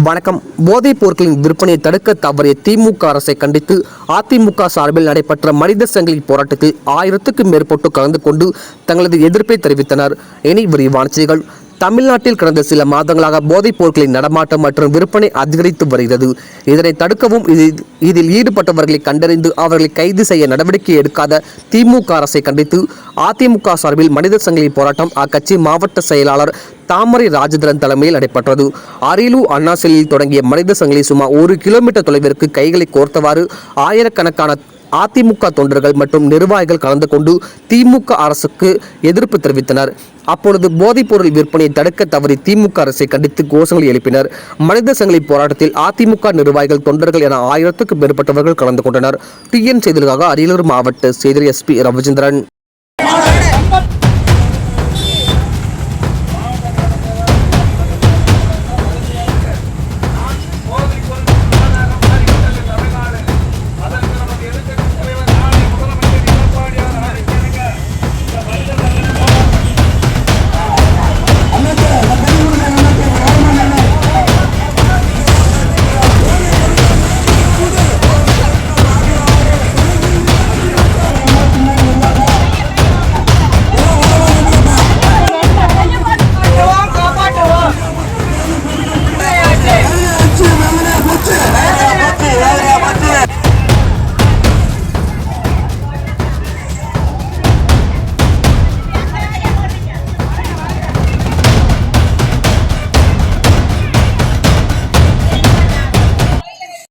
வணக்கம். போதைப் பொருட்களின் விற்பனையை தடுக்க தவறிய திமுக அரசை கண்டித்து அதிமுக சார்பில் நடைபெற்ற மனித சங்கிலி போராட்டத்தில் ஆயிரத்துக்கும் மேற்பட்டோர் கலந்து கொண்டு தங்களது எதிர்ப்பை தெரிவித்தனர். இனி விரிவான செய்திகள். தமிழ்நாட்டில் கடந்த சில மாதங்களாக போதைப் பொருட்களின் நடமாட்டம் மற்றும் விற்பனை அதிகரித்து வருகிறது. இதனை தடுக்கவும் இதில் ஈடுபட்டவர்களை கண்டறிந்து அவர்களை கைது செய்ய நடவடிக்கை எடுக்காத திமுக அரசை கண்டித்து அதிமுக சார்பில் மனித சங்கிலி போராட்டம் அக்கட்சி மாவட்ட செயலாளர் தாமரை ராஜேந்திரன் தலைமையில் நடைபெற்றது. அரியலூர் அண்ணாசிலில் தொடங்கிய மனித சங்கிலி சுமார் ஒரு கிலோமீட்டர் தொலைவிற்கு கைகளை கோர்த்தவாறு ஆயிரக்கணக்கான அதிமுக தொண்டர்கள் மற்றும் நிர்வாகிகள் கலந்து கொண்டு திமுக அரசுக்கு எதிர்ப்பு தெரிவித்தனர். அப்பொழுது போதைப்பொருள் விற்பனையை தடுக்க தவறி திமுக அரசை கண்டித்து கோஷங்களை எழுப்பினர். மனித சங்கிலி போராட்டத்தில் அதிமுக நிர்வாகிகள் தொண்டர்கள் என ஆயிரத்துக்கும் மேற்பட்டவர்கள் கலந்து கொண்டனர். டிஎன் செய்திகளுக்காக அரியலூர் மாவட்ட செய்தி எஸ்பி ரவிச்சந்திரன்.